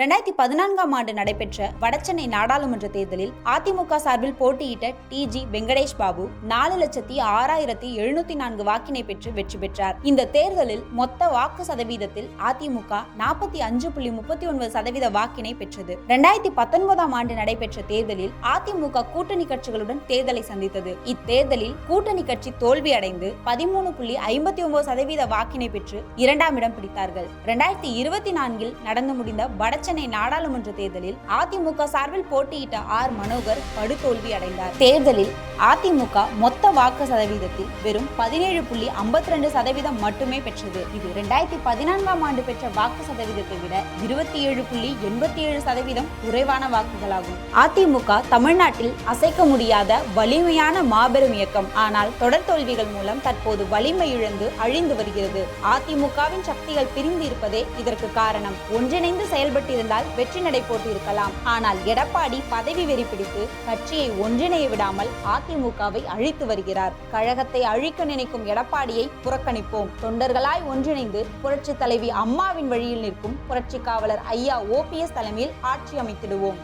ரெண்டாயிரத்தி பதினான்காம் ஆண்டு நடைபெற்ற வடசென்னை நாடாளுமன்ற தேர்தலில் அதிமுக சார்பில் போட்டியிட்ட டி. ஜி. வெங்கடேஷ் பாபு நாலு லட்சத்தி ஆறாயிரத்தி எழுநூத்தி நான்கு வாக்கினை பெற்று வெற்றி பெற்றார். இந்த தேர்தலில் மொத்த வாக்கு சதவீதத்தில் அதிமுக நாற்பத்தி அஞ்சு புள்ளி முப்பத்தி ஒன்பது சதவீத வாக்கினை பெற்றது. ரெண்டாயிரத்தி பத்தொன்பதாம் ஆண்டு நடைபெற்ற தேர்தலில் அதிமுக கூட்டணி கட்சிகளுடன் தேர்தலை சந்தித்தது. இத்தேர்தலில் கூட்டணி கட்சி தோல்வி அடைந்து பதிமூணு புள்ளி ஐம்பத்தி ஒன்பது சதவீத வாக்கினை பெற்று இரண்டாம் இடம் பிடித்தார்கள். ரெண்டாயிரத்தி இருபத்தி நான்கில் நடந்து முடிந்த சென்னை நாடாளுமன்ற தேர்தலில் அதிமுக சார்பில் போட்டியிட்ட ஆர் மனோகர் படுதோல்வி அடைந்தார். தேர்தலில் அதிமுக மொத்த வாக்கு சதவீதத்தில் வெறும் பதினேழு புள்ளி ஐம்பத்தி ரெண்டு சதவீதம் மட்டுமே பெற்றது. இது ரெண்டாயிரத்தி பதினான்காம் ஆண்டு பெற்ற வாக்கு சதவீதத்தை விட இருபத்தி ஏழு புள்ளி எண்பத்தி ஏழு சதவீதம் குறைவான வாக்குகளாகும். அதிமுக தமிழ்நாட்டில் அசைக்க முடியாத வலிமையான மாபெரும் இயக்கம். ஆனால் தொடர் தோல்விகள் மூலம் தற்போது வலிமை இழந்து அழிந்து வருகிறது. அதிமுகவின் சக்திகள் பிரிந்து இருப்பதே இதற்கு காரணம். ஒன்றிணைந்து செயல்பட்டிருந்தால் வெற்றி நடை போட்டிருக்கலாம். ஆனால் எடப்பாடி பதவி வெறி பிடித்து கட்சியை ஒன்றிணைய விடாமல் அதிமுகவை அழித்து வருகிறார். கழகத்தை அழிக்க நினைக்கும் எடப்பாடியை புறக்கணிப்போம். தொண்டர்களாய் ஒன்றிணைந்து புரட்சி தலைவி அம்மாவின் வழியில் நிற்கும் புரட்சி காவலர் ஐயா ஓபிஎஸ் தலைமையில் ஆட்சி அமைத்திடுவோம்.